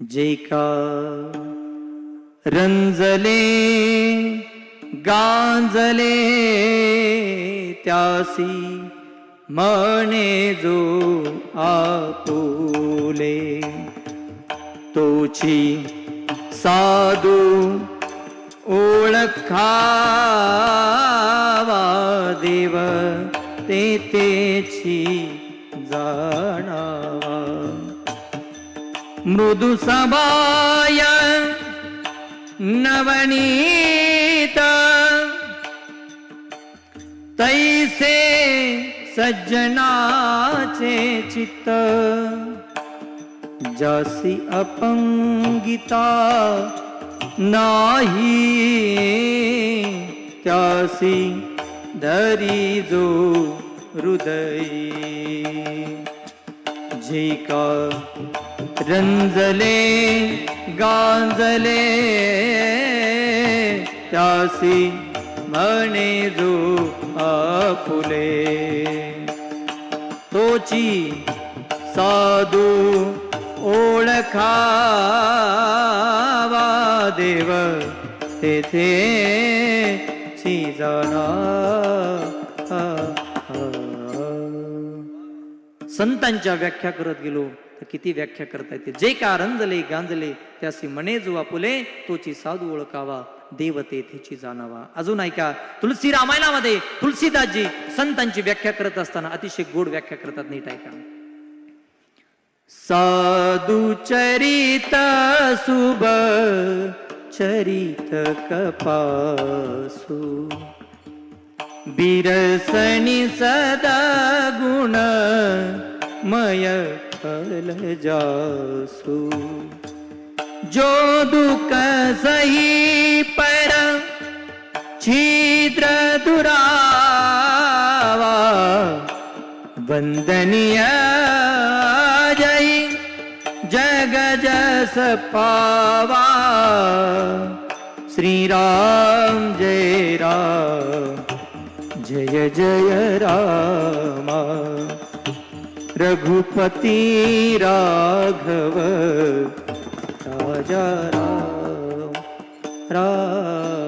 जे का रंजले गांजले त्यासी म्हणे जो आपुले। तोची साधू ओळखावा देव तेतेची जाणावा। मृदु सबाय नवनीत। तैसे सज्जनाचे चित्त। जासी अपंगिता नाही त्यासी धरी जो हृदय। जे का जंजले गांजले त्यासी म्हणे जो आपुले. तोची साधू ओळखावा देव तेथे शिजना संतांच्या व्याख्या करत गेलो. तर किती व्याख्या करता येते जे का रंजले गांजले त्यासी मने जो आपुले तोची साधू ओळखावा देवते तेची जाणावा. अजून ऐका तुलसी रामायणामध्ये तुलसीदासजी संतांची व्याख्या करत असताना अतिशय गोड व्याख्या करतात नीट ऐका. साधू चरित सुब चरित कपासु. बिरसणी सदा गुण मय फल जासू. जो दुख सही पर छिद्र दुरावा वंदनीय जय जग जस पावा श्रीराम जय राम जय जय रामा। रघुपती राघव राजा राम राम।